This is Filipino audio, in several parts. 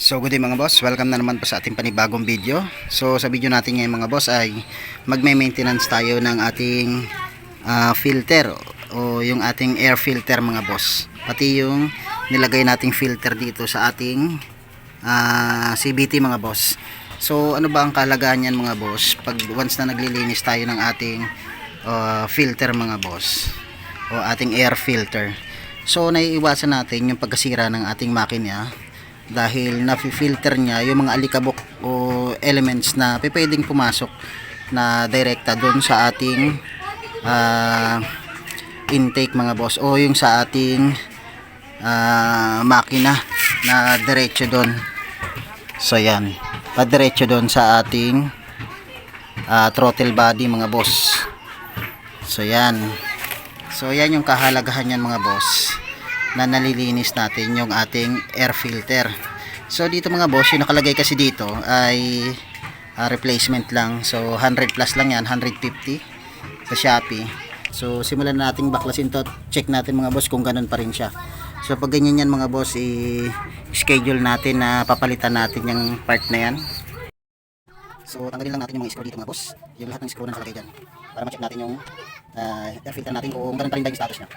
So good day mga boss, welcome na naman po sa ating panibagong video. So sa video natin ngayon mga boss ay magme-maintenance tayo ng ating ah, filter o yung ating air filter mga boss. Pati yung nilagay nating filter dito sa ating ah, CBT mga boss. So ano ba ang kalagayan yan mga boss? Pag once na naglilinis tayo ng ating ah, filter mga boss o ating air filter. So naiiwasan natin yung pagkasira ng ating makina dahil nafi-filter niya yung mga alikabok o elements na pwedeng pumasok na direkta doon sa ating ah, intake mga boss o yung sa ating ah, makina na diretso doon so yan. Padiretso doon sa ating ah, throttle body mga boss. So yan. So yan yung kahalagahan yan mga boss na nalilinis natin yung ating air filter. So dito mga boss, yung nakalagay kasi dito ay ah, replacement lang. So 100 plus lang yan, 150 sa Shopee. So simulan na nating baklasin to. Check natin mga boss kung ganun pa rin siya. So pag ganyan yan mga boss, i-schedule natin na papalitan natin yung part na yan. So tanggalin lang natin yung mga screw dito mga boss. Yung lahat ng screw na nakalagay dyan. Para ma-check natin yung ah, air filter natin kung ganun pa rin ba yung status niya.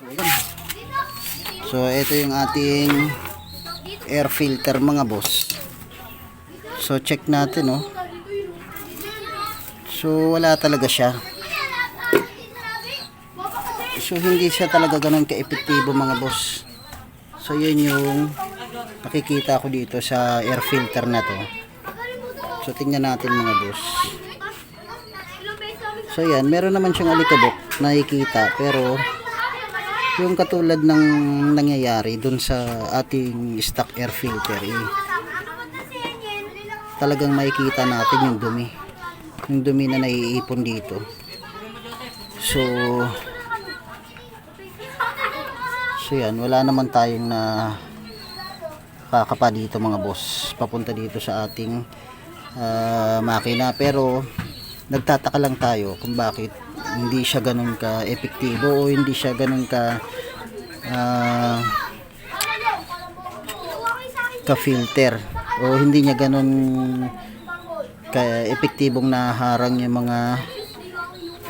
So, yun. So, ito yung ating air filter mga boss. So, check natin, oh. So, wala talaga siya. So, hindi siya talaga ganun ka-epektibo mga boss. So, yun yung nakikita ko dito sa air filter na to. So, tingnan natin mga boss. So, yan. Meron naman siyang alikabok nakikita. Pero, yung katulad ng nangyayari dun sa ating stock air filter eh, talagang makikita natin yung dumi. Yung dumi na naiipon dito. So so yan wala naman tayong na kakapa dito mga boss. Papunta dito sa ating ah, makina. Pero nagtataka lang tayo kung bakit hindi siya ganun ka epektibo o hindi siya ganun ka ah, ka filter o hindi niya ganun ka epektibong naharang yung mga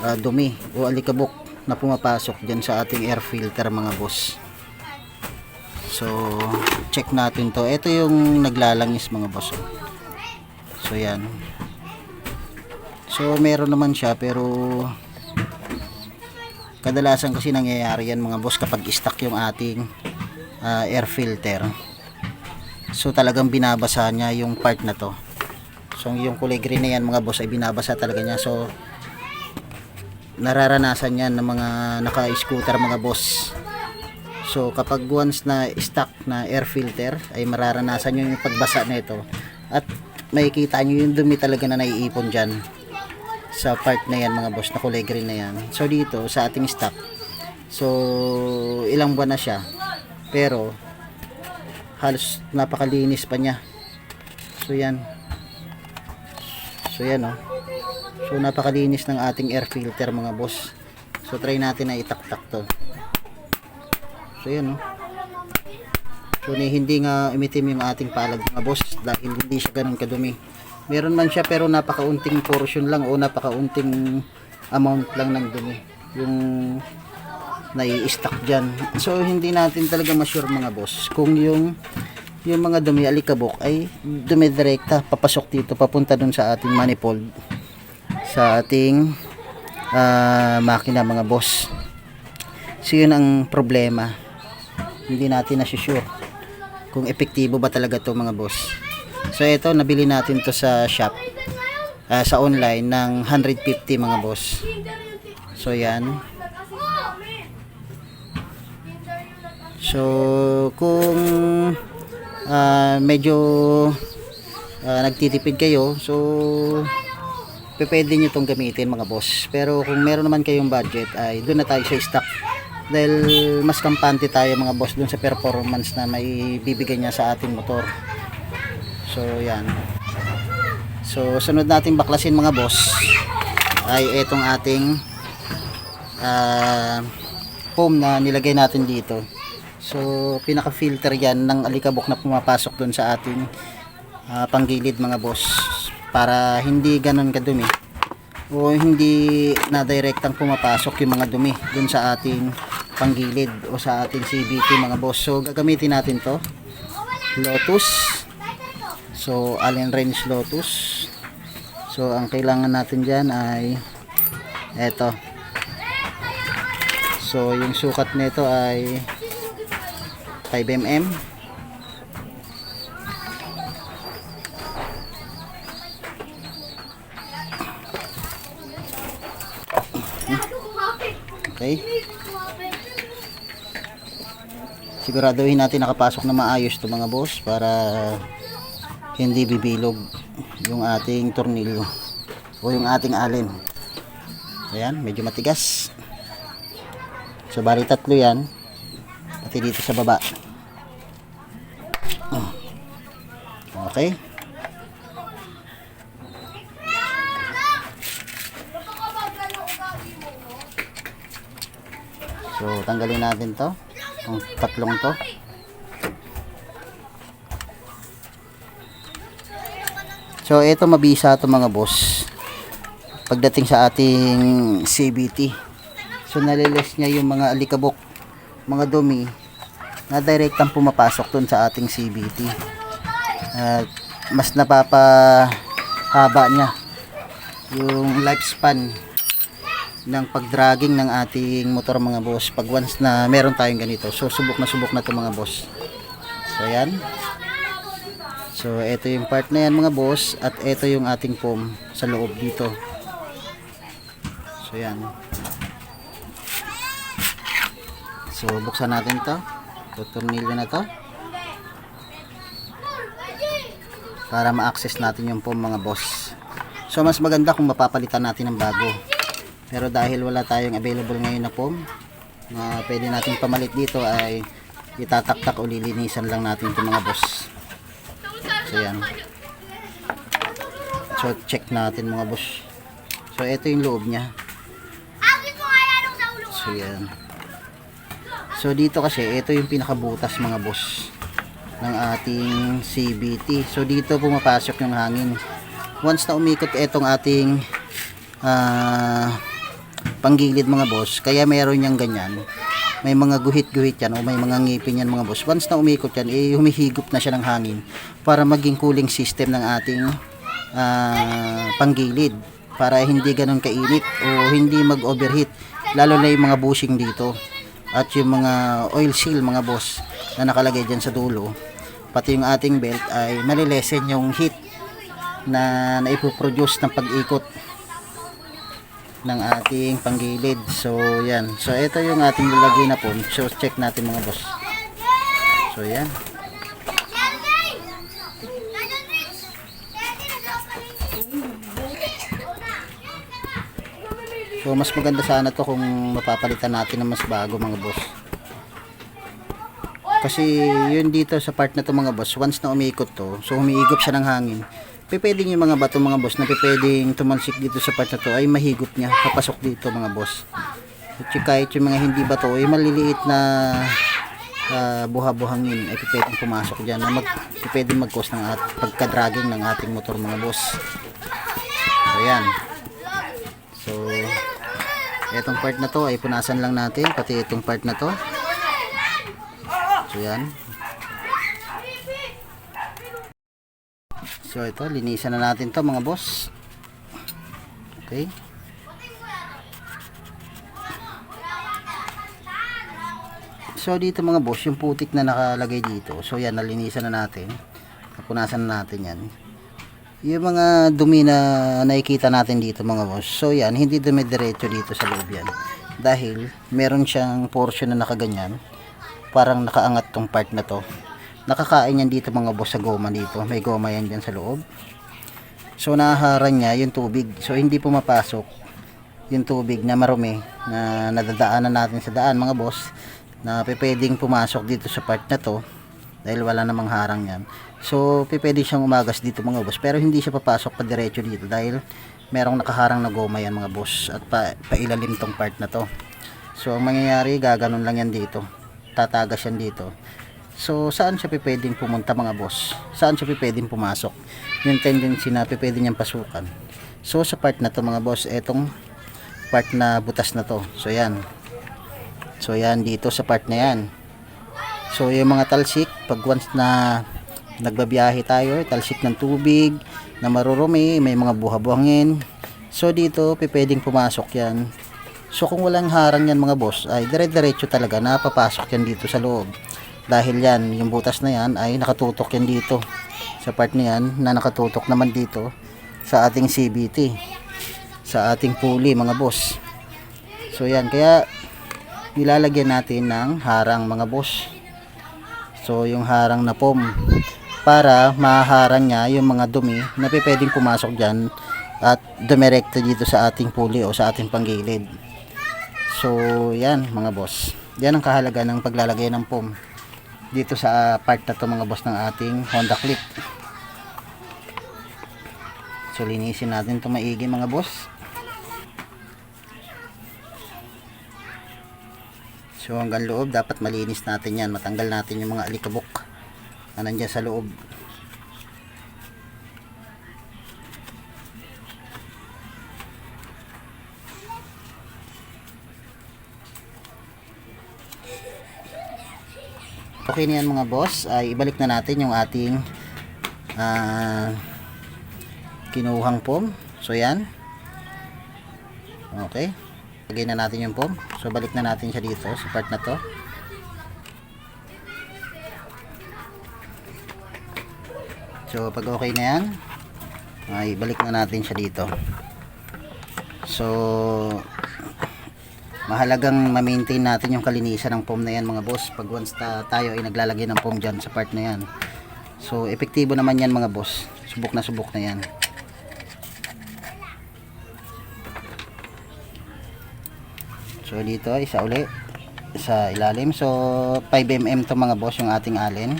ah, dumi o alikabok na pumapasok dyan sa ating air filter mga boss. So check natin to. Ito yung naglalangis mga boss. So yan. So meron naman siya pero kadalasan kasi nangyayari yan mga boss kapag stock yung ating ah, air filter. So talagang binabasa niya yung part na to. So yung kulay green na yan mga boss ay binabasa talaga niya. So nararanasan yan ng mga naka-scooter mga boss. So kapag once na stock na air filter ay mararanasan nyo yung pagbasa na ito at makikita nyo yung dumi talaga na naiipon dyan sa part na yan mga boss na kulay green na yan. So dito sa ating stock so ilang buwan na siya. Pero halos napakalinis pa niya. So yan. So yan oh. So napakalinis ng ating air filter mga boss. So try natin na itaktak to. So yan oh. So hindi nga umitim yung ating palag mga boss dahil hindi siya ganun kadumi meron man siya pero napakaunting portion lang o napakaunting amount lang ng dumi yung nai-stack dyan so hindi natin talaga ma-sure mga boss kung yung yung mga dumi alikabok ay dumidirekta papasok dito papunta dun sa ating manifold sa ating ah, makina mga boss. So yun ang problema. Hindi natin na-sure kung epektibo ba talaga to mga boss. So ito, nabili natin to sa shop. ah, sa online ng 150 mga boss. So yan. So kung ah, medyo ah, nagtitipid kayo, so pwede nyo itong gamitin mga boss. Pero kung meron naman kayong budget, ay doon na tayo sa stock. Dahil mas kampante tayo mga boss doon sa performance na may bibigay niya sa ating motor. So yan. So sunod natin baklasin mga boss ay itong ating ah, foam na nilagay natin dito. So pinaka filter yan ng alikabok na pumapasok doon sa ating ah, panggilid mga boss para hindi ganun kadumi o hindi na direktang pumapasok yung mga dumi dun sa ating panggilid o sa ating CVT mga boss. So gagamitin natin to Lotus. So Allen Range Lotus. So ang kailangan natin diyan ay eto. So yung sukat nito ay 5 mm. Okay. Siguraduhin natin nakapasok na maayos to mga boss para hindi bibilog yung ating tornilyo o yung ating allen. Ayan, medyo matigas. So bali tatlo yan. Pati dito sa baba. Oh. Okay. So tanggalin natin to. Ang tatlong to. So ito mabisa to mga boss. Pagdating sa ating CBT. So nalilis niya yung mga alikabok, mga dumi na direktang pumapasok dun sa ating CBT. At mas napapahaba niya yung lifespan ng pagdragging ng ating motor mga boss pag once na meron tayong ganito so subok na subok na to mga boss so yan so ito yung part na yan mga boss at ito yung ating foam sa loob dito. So yan. So buksan natin to. Tutornilyo na to. Para ma-access natin yung foam mga boss. So mas maganda kung mapapalitan natin ng bago. Pero dahil wala tayong available ngayon na foam na pwede nating pamalit dito ay itataktak o lilinisan lang natin itong mga boss. So yan. So check natin mga boss. So ito yung loob niya. So yan. So dito kasi ito yung pinakabutas mga boss ng ating CBT. So dito pumapasok yung hangin. Once na umikot itong ating ah panggilid mga boss kaya meron niyang ganyan may mga guhit-guhit yan o may mga ngipin yan mga boss. Once na umikot yan eh humihigop na siya ng hangin para maging cooling system ng ating ah, panggilid. Para hindi ganun kainit o hindi mag overheat lalo na yung mga bushing dito at yung mga oil seal mga boss na nakalagay dyan sa dulo. Pati yung ating belt ay malilesen yung heat na naipoproduce ng pag-ikot ng ating panggilid. So, yan. So, ito yung ating lalagay na po. So, check natin mga boss. So, yan. So, mas maganda sana to kung mapapalitan natin ng mas bago mga boss. Kasi, yun dito sa part na to mga boss, once na umikot to, so umiigop siya ng hangin, pwedeng yung mga bato mga boss na pwedeng tumalsik dito sa part na to ay mahigop niya. Papasok dito mga boss. At kahit yung mga hindi bato ay maliliit na ah, buha-buhangin ay pwedeng pumasok dyan na mag, pwedeng mag-cause ng at, pagka-dragging ng ating motor mga boss. So so etong part na to ay punasan lang natin pati itong part na to. So yan So ito, linisan na natin to mga boss. Okay. So dito mga boss, yung putik na nakalagay dito. So yan, nalinisan na natin. Napunasan na natin yan. Yung mga dumi na nakikita natin dito mga boss. So yan, hindi dumidiretso dito sa loob yan. Dahil meron siyang portion na nakaganyan. Parang nakaangat tong part na to. Nakakain yan dito mga boss sa goma dito. May goma yan dyan sa loob. So nahaharan niya yung tubig. So hindi pumapasok yung tubig na marumi na nadadaanan natin sa daan mga boss na pwedeng pumasok dito sa part na to dahil wala namang harang yan so pwede siyang umagas dito mga boss pero hindi siya papasok pa diretso dito dahil merong nakaharang na goma yan mga boss at pa, pailalim tong part na to so ang mangyayari gaganon lang yan dito tatagas yan dito so saan siya pwedeng pumunta mga boss saan siya pwedeng pumasok yung tendency na pwede niyang pasukan so sa part na to mga boss etong part na butas na to so yan So yan dito sa part na yan. So yung mga talsik pag once na nagbabiyahe tayo, talsik ng tubig na marurumi, may mga buha-buhangin. So dito pwedeng pumasok yan. So kung walang harang yan mga boss, ay dire-diretso talaga napapasok yan dito sa loob. Dahil yan, yung butas na yan ay nakatutok yan dito. Sa part na yan na nakatutok naman dito sa ating CBT. Sa ating pulley mga boss. So yan, kaya nilalagyan natin ng harang mga boss so yung harang na pom para maharang niya yung mga dumi na pwedeng pumasok dyan at dumirekta dito sa ating pulley o sa ating panggilid so yan mga boss yan ang kahalaga ng paglalagay ng pom dito sa part na to mga boss ng ating Honda Click so linisin natin to maigi mga boss So hanggang loob dapat malinis natin yan. Matanggal natin yung mga alikabok na nandyan sa loob. Okay na yan mga boss. Ay ibalik na natin yung ating ah, kinuhang pom. So yan. Okay. Lagay na natin yung pom. So balik na natin siya dito sa part na to. So pag okay na yan, ay balik na natin siya dito. So mahalagang ma-maintain natin yung kalinisan ng pom na yan mga boss pag once ta tayo ay naglalagay ng pom dyan sa part na yan. So epektibo naman yan mga boss. Subok na subok na yan. So dito isa uli sa ilalim. So 5 mm to mga boss yung ating alin.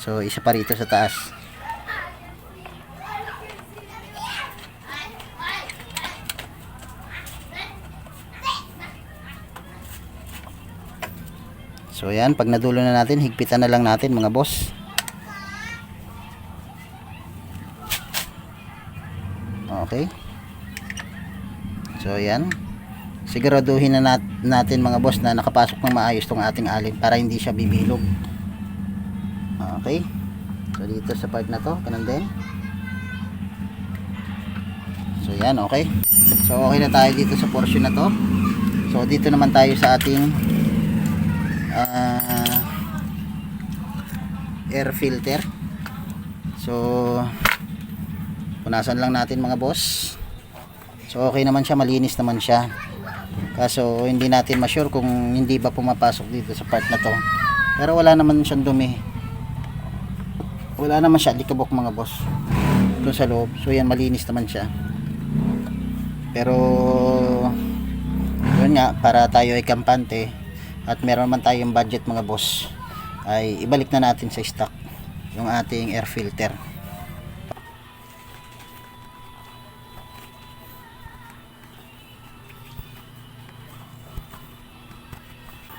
So isa pa rito sa taas. So yan, pag nadulo na natin, higpitan na lang natin mga boss. Okay. So yan. Siguraduhin na nat natin mga boss na nakapasok ng maayos tong ating alin para hindi siya bibilog. Okay. So dito sa part na to, ganun din. So yan, okay. So okay na tayo dito sa portion na to. So dito naman tayo sa ating ah, air filter. So punasan lang natin mga boss. So okay naman siya malinis naman siya. Kaso hindi natin ma-sure kung hindi ba pumapasok dito sa part na to. Pero wala naman siyang dumi. Wala naman siya likabok mga boss. Doon sa loob. So yan malinis naman siya. Pero yun nga para tayo ay kampante at meron man tayong budget mga boss ay ibalik na natin sa stock yung ating air filter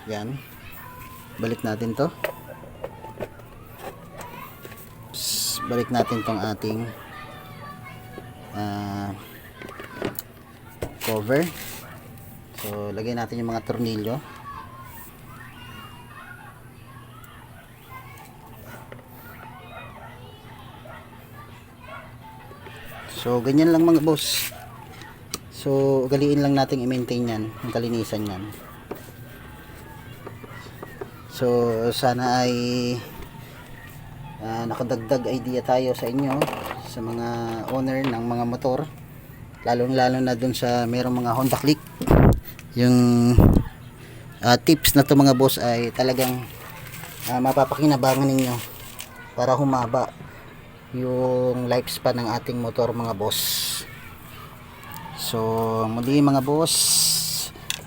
Yan. Balik natin to. Balik natin tong ating ah, cover. So, lagay natin yung mga tornilyo. So, ganyan lang mga boss. So, ugaliin lang natin i-maintain yan, yung kalinisan yan. So, sana ay ah, nakadagdag idea tayo sa inyo sa mga owner ng mga motor lalo lalo na dun sa merong mga Honda Click yung ah, tips na to mga boss ay talagang ah, mapapakinabangan ninyo para humaba yung lifespan ng ating motor mga boss. So muli mga boss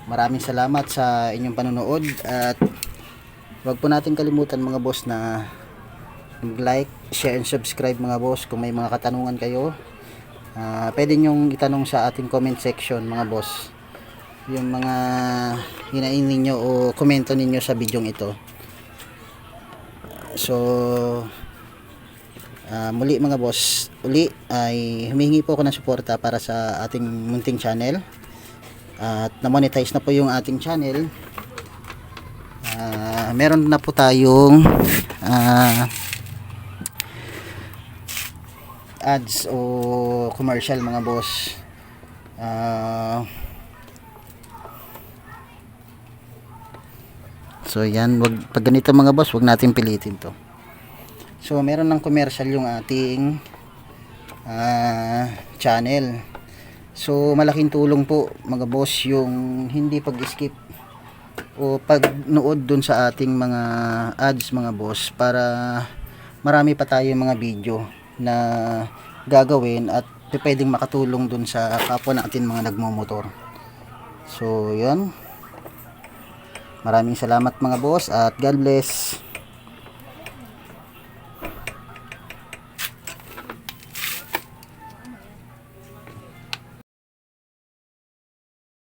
maraming salamat sa inyong panonood at wag po natin kalimutan mga boss na like, share, and subscribe mga boss kung may mga katanungan kayo. Ah, pwede nyong itanong sa ating comment section mga boss yung mga hinain ninyo o komento ninyo sa video ito. So ah, muli mga boss uli ay humihingi po ako ng suporta para sa ating munting channel. At na-monetize na po yung ating channel. Ah, meron na po tayong ah, ads o commercial mga boss. Ah, so yan wag, pag ganito mga boss wag natin pilitin to so meron ng commercial yung ating ah, channel so malaking tulong po mga boss yung hindi pag skip o pagnood dun sa ating mga ads mga boss para marami pa tayong mga video na gagawin at pwedeng makatulong dun sa kapwa natin mga nagmomotor. So, yun. Maraming salamat mga boss at God bless.